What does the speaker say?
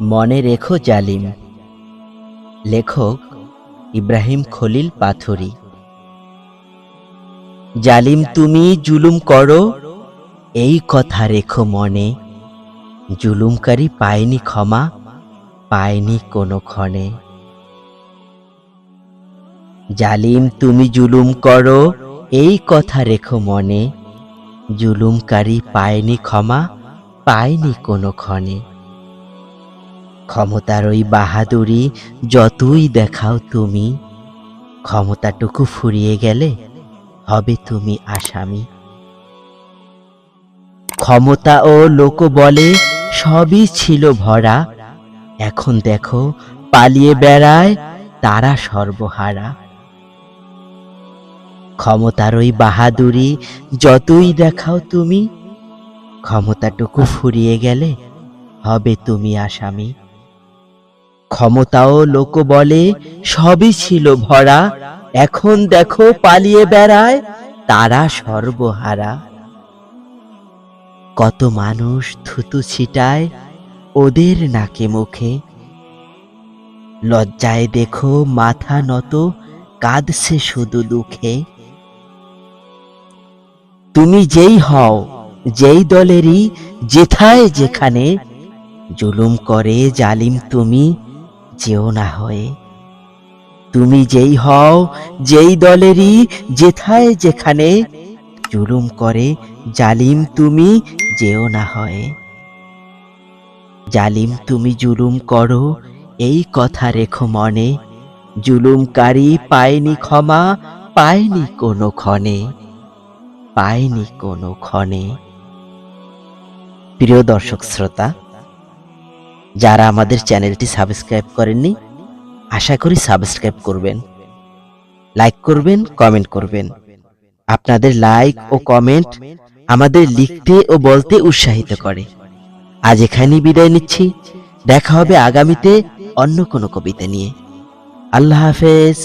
মনে রেখো জালিম। লেখক ইব্রাহিম খলিল পাথুরি। জালিম, তুমি জুলুম করো, এই কথা রেখো মনে। জুলুমকারী পায়নি ক্ষমা, পায়নি কোনো ক্ষণে। জালিম, তুমি জুলুম করো, এই কথা রেখো মনে। জুলুমকারী পায়নি ক্ষমা, পায়নি কোনো ক্ষণে। ক্ষমতার ওই বাহাদুরি যতই দেখাও তুমি, ক্ষমতাটুকু ফুরিয়ে গেলে হবে তুমি আসামি। ক্ষমতা ও লোক বলে সবই ছিল ভরা, এখন দেখো পালিয়ে বেড়ায় তারা সর্বহারা। ক্ষমতার ওই বাহাদুরি যতই দেখাও তুমি, ক্ষমতাটুকু ফুরিয়ে গেলে হবে তুমি আসামি। ক্ষমতাও লোক বলে, সবই ছিল ভরা। এখন দেখো পালিয়ে বেড়ায়, তারা সর্বহারা। কত মানুষ থুতু ছিটায়, ওদের নাকে মুখে। লজ্জায় দেখো মাথা নত, কাঁদছে শুধু দুঃখে। তুমি যেই হও, যেই দলেরই, যেথায় যেখানে, জুলুম করে জালিম তুমি। যেও না হয়ে। তুমি যেই হও, যেই দলেরই যেথায় যেখানে জুলুম করে, জালিম তুমি যেও না হয়। জালিম তুমি জুলুম করো, এই কথা রেখো মনে। জুলুমকারী পায়নি ক্ষমা, পায়নি কোনো ক্ষণে। পায়নি কোনো ক্ষণে। প্রিয় দর্শক শ্রোতা যারা আমাদের চ্যানেলটি সাবস্ক্রাইব করেননি, আশা করি সাবস্ক্রাইব করবেন। লাইক করবেন, কমেন্ট করবেন। আপনাদের লাইক ও কমেন্ট আমাদের লিখতে ও বলতে উৎসাহিত করে। আজ এখানেই বিদায় নিচ্ছি। দেখা হবে আগামীতে অন্য কোনো কবিতা নিয়ে। আল্লাহ হাফেজ।